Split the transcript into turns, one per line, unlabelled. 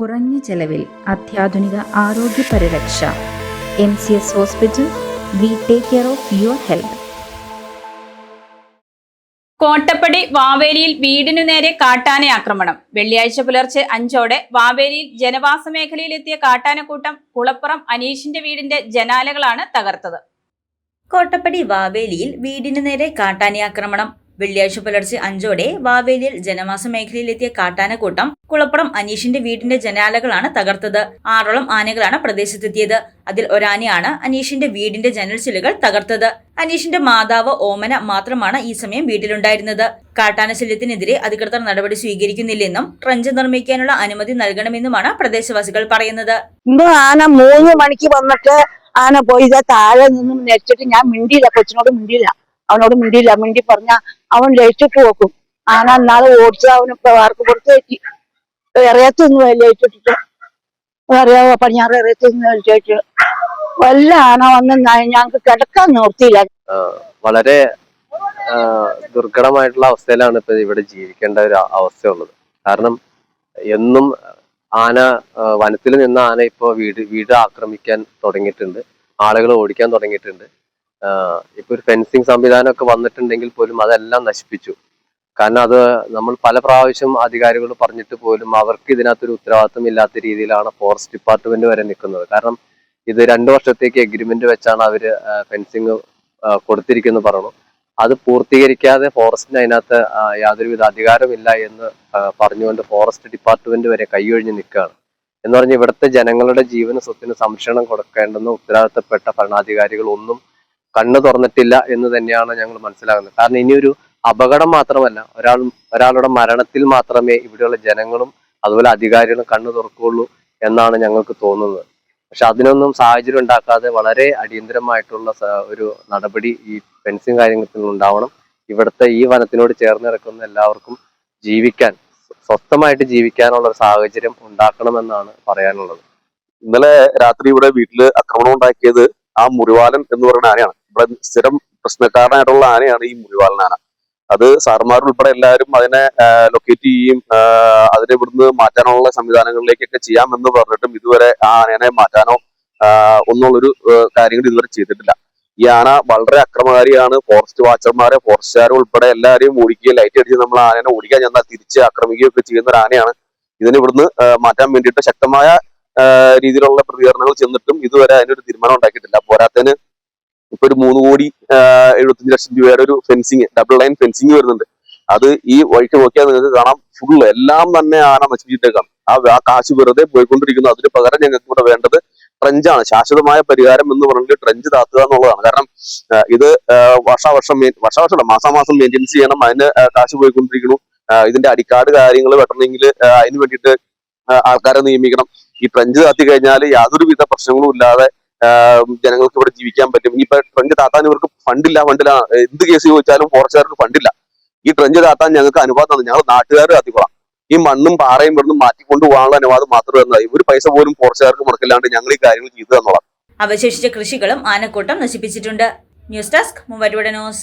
കുറഞ്ഞ ചെലവിൽ അത്യാധുനിക ആരോഗ്യ പരിരക്ഷ. M C S hospital we take care of your health.
Kottappadi വാവേലിയിൽ വീടിനു നേരെ കാട്ടാന ആക്രമണം. വെള്ളിയാഴ്ച പുലർച്ചെ അഞ്ചോടെ വാവേലിയിൽ ജനവാസ മേഖലയിലെത്തിയ കാട്ടാനക്കൂട്ടം കുളപ്പുറം അനീഷിന്റെ വീടിന്റെ ജനാലകളാണ് തകർത്തത്.
കോട്ടപ്പടി വാവേലിയിൽ വീടിനു നേരെ കാട്ടാന ആക്രമണം. വെള്ളിയാഴ്ച പുലർച്ചെ അഞ്ചോടെ വാവേലിയിൽ ജനവാസ മേഖലയിലെത്തിയ കാട്ടാനക്കൂട്ടം കുളപ്പുറം അനീഷിന്റെ വീടിന്റെ ജനാലകളാണ് തകർത്തത്. ആറോളം ആനകളാണ് പ്രദേശത്തെത്തിയത്. അതിൽ ഒരാനയാണ് അനീഷിന്റെ വീടിന്റെ ജനൽ ചില്ലുകൾ തകർത്തത്. അനീഷിന്റെ മാതാവ് ഓമന മാത്രമാണ് ഈ സമയം വീട്ടിലുണ്ടായിരുന്നത്. കാട്ടാന ശല്യത്തിനെതിരെ അധികൃതർ നടപടി സ്വീകരിക്കുന്നില്ലെന്നും ട്രഞ്ച് നിർമ്മിക്കാനുള്ള അനുമതി നൽകണമെന്നുമാണ് പ്രദേശവാസികൾ പറയുന്നത്.
ആന മൂന്ന് മണിക്ക് വന്നിട്ട് ആന പോയി താഴെ നിന്നും ഞാൻ മിണ്ടിയില്ല കൊച്ചിനോട് മിണ്ടിയില്ല അവനോട് മിണ്ടിയില്ല മിണ്ടി പറഞ്ഞ അവൻ ലയിച്ചിട്ട് നോക്കും ആന എന്നാളെ ഓടിച്ച് അവന് വാർക്ക് പുറത്ത് കയറ്റി. ഇറയത്തൊന്നും ലയിച്ചിട്ടിട്ട് അറിയാവോ പടിഞ്ഞാറ് ഇറയത്തൊന്നും ലയിച്ചിട്ട് വല്ല ആന വന്ന് ഞങ്ങൾക്ക് കിടക്കാൻ നിർത്തിയില്ല
വളരെ ദുർഘടമായിട്ടുള്ള അവസ്ഥയിലാണ് ഇപ്പൊ ഇവിടെ ജീവിക്കേണ്ട ഒരു അവസ്ഥയുള്ളത്. കാരണം എന്നും ആന വനത്തിൽ നിന്ന് ആന ഇപ്പൊ വീട് വീട് ആക്രമിക്കാൻ തുടങ്ങിയിട്ടുണ്ട്. ആളുകൾ ഓടിക്കാൻ തുടങ്ങിയിട്ടുണ്ട്. ഇപ്പൊ ഒരു ഫെൻസിങ് സംവിധാനമൊക്കെ വന്നിട്ടുണ്ടെങ്കിൽ പോലും അതെല്ലാം നശിപ്പിച്ചു. കാരണം അത് നമ്മൾ പല പ്രാവശ്യം അധികാരികൾ പറഞ്ഞിട്ട് പോലും അവർക്ക് ഇതിനകത്തൊരു ഉത്തരവാദിത്വം ഇല്ലാത്ത രീതിയിലാണ് ഫോറസ്റ്റ് ഡിപ്പാർട്ട്മെന്റ് വരെ നിൽക്കുന്നത്. കാരണം ഇത് രണ്ടു വർഷത്തേക്ക് എഗ്രിമെന്റ് വെച്ചാണ് അവർ ഫെൻസിങ് കൊടുത്തിരിക്കുന്നു പറഞ്ഞു. അത് പൂർത്തീകരിക്കാതെ ഫോറസ്റ്റിന് അതിനകത്ത് യാതൊരുവിധ അധികാരമില്ല എന്ന് പറഞ്ഞുകൊണ്ട് ഫോറസ്റ്റ് ഡിപ്പാർട്ട്മെന്റ് വരെ കൈയൊഴിഞ്ഞ് നിൽക്കുകയാണ്. എന്ന് പറഞ്ഞാൽ ഇവിടുത്തെ ജനങ്ങളുടെ ജീവന സ്വത്തിന് സംരക്ഷണം കൊടുക്കേണ്ടെന്ന് ഉത്തരവാദിത്തപ്പെട്ട ഭരണാധികാരികൾ ഒന്നും കണ്ണു തുറന്നിട്ടില്ല എന്ന് തന്നെയാണ് ഞങ്ങൾ മനസ്സിലാകുന്നത്. കാരണം ഇനിയൊരു അപകടം മാത്രമല്ല ഒരാൾ ഒരാളുടെ മരണത്തിൽ മാത്രമേ ഇവിടെയുള്ള ജനങ്ങളും അതുപോലെ അധികാരികളും കണ്ണു തുറക്കുകയുള്ളൂ എന്നാണ് ഞങ്ങൾക്ക് തോന്നുന്നത്. പക്ഷെ അതിനൊന്നും സാഹചര്യം ഉണ്ടാക്കാതെ വളരെ അടിയന്തരമായിട്ടുള്ള ഒരു നടപടി ഈ ഫെൻസിങ് കാര്യത്തിൽ ഉണ്ടാവണം. ഇവിടുത്തെ ഈ വനത്തിനോട് ചേർന്ന് കിടക്കുന്ന എല്ലാവർക്കും ജീവിക്കാൻ സ്വസ്ഥമായിട്ട് ജീവിക്കാനുള്ള ഒരു സാഹചര്യം ഉണ്ടാക്കണമെന്നാണ് പറയാനുള്ളത്.
ഇന്നലെ രാത്രി ഇവിടെ വീട്ടിൽ ആക്രമണം ഉണ്ടാക്കിയത് ആ മുറിവാലൻ എന്ന് പറയുന്ന ആനയാണ് സ്ഥിരം പ്രശ്നക്കാരനായിട്ടുള്ള ആനയാണ് ഈ മുറിവാലൻ അത് സാർമാർ ഉൾപ്പെടെ എല്ലാവരും അതിനെ ലൊക്കേറ്റ് ചെയ്യുകയും അതിനെ ഇവിടുന്ന് മാറ്റാനുള്ള സംവിധാനങ്ങളിലേക്കൊക്കെ ചെയ്യാമെന്ന് പറഞ്ഞിട്ടും ഇതുവരെ ആ ആനയെ മാറ്റാനോ ഒന്നുള്ളൊരു കാര്യങ്ങൾ ഇതുവരെ ചെയ്തിട്ടില്ല. ഈ ആന വളരെ അക്രമകാരിയാണ്. ഫോറസ്റ്റ് വാച്ചർമാരെ ഫോറസ്റ്റുകാരെ ഉൾപ്പെടെ എല്ലാവരെയും ഓടിക്കുകയും ലൈറ്റ് അടിച്ച് നമ്മൾ ആനയെ ഓടിക്കാൻ ചെന്നാൽ തിരിച്ച് ആക്രമിക്കുകയൊക്കെ ചെയ്യുന്ന ഒരു ആനയാണ്. ഇതിന് ഇവിടുന്ന് മാറ്റാൻ വേണ്ടിയിട്ട് ശക്തമായ രീതിയിലുള്ള പ്രതികരണങ്ങൾ ചെന്നിട്ടും ഇതുവരെ അതിനൊരു തീരുമാനം ഉണ്ടാക്കിയിട്ടില്ല. പോരാത്തതിന് ഇപ്പൊ ഒരു മൂന്ന് കോടി എഴുപത്തഞ്ച് ലക്ഷം രൂപയുടെ ഒരു ഫെൻസിങ് ഡബിൾ ലൈൻ ഫെൻസിങ് വരുന്നുണ്ട്. അത് ഈ വഴിക്ക് നോക്കിയാൽ നിങ്ങൾക്ക് കാണാം ഫുള്ള് എല്ലാം തന്നെ ആന നശിപ്പിച്ചിട്ടേക്കാം ആ ആ കാശ് വെറുതെ പോയിക്കൊണ്ടിരിക്കുന്നു. അതിന് പകരം ഞങ്ങൾക്ക് ഇവിടെ വേണ്ടത് ട്രഞ്ചാണ് ശാശ്വതമായ പരിഹാരം എന്ന് പറഞ്ഞിട്ട് ട്രഞ്ച് താത്തുക എന്നുള്ളതാണ്. കാരണം ഇത് വർഷാവർഷം വർഷാവർഷം മാസാമാസം മെയിന്റെനൻസ് ചെയ്യണം. അതിന് കാശ് പോയിക്കൊണ്ടിരിക്കുന്നു. ഇതിന്റെ അടിക്കാട് കാര്യങ്ങൾ വെട്ടണമെങ്കിൽ അതിന് വേണ്ടിയിട്ട് ആൾക്കാരെ നിയമിക്കണം. ഈ ട്രഞ്ച് താത്തി കഴിഞ്ഞാൽ യാതൊരുവിധ പ്രശ്നങ്ങളും ഇല്ലാതെ ജനങ്ങൾക്ക് ഇവിടെ ജീവിക്കാൻ പറ്റും. ഇപ്പൊ ട്രഞ്ച് താത്താൻ ഇവർക്ക് ഫണ്ടില്ല ഫണ്ടില്ല. എന്ത് കേസ് ചോദിച്ചാലും ഫോറസ്റ്റുകാർക്ക് ഫണ്ടില്ല. ഈ ട്രഞ്ച് താത്താൻ ഞങ്ങൾക്ക് അനുവാദം തന്നെ. ഞങ്ങൾ നാട്ടുകാർ കത്തിക്കോളാം ഈ മണ്ണും പാറയും ഇവിടുന്ന് മാറ്റിക്കൊണ്ട് പോകാനുള്ള അനുവാദം മാത്രമേ തന്നെ ഒരു പൈസ പോലും ഫോറസ്റ്റുകാർക്ക് മുടക്കില്ലാണ്ട് ഞങ്ങൾ ഈ കാര്യങ്ങൾ ചെയ്തു തന്നോളാം
അവശേഷിച്ച കൃഷികളും ആനക്കൂട്ടം നശിപ്പിച്ചിട്ടുണ്ട്. News desk Muvattupuzha news.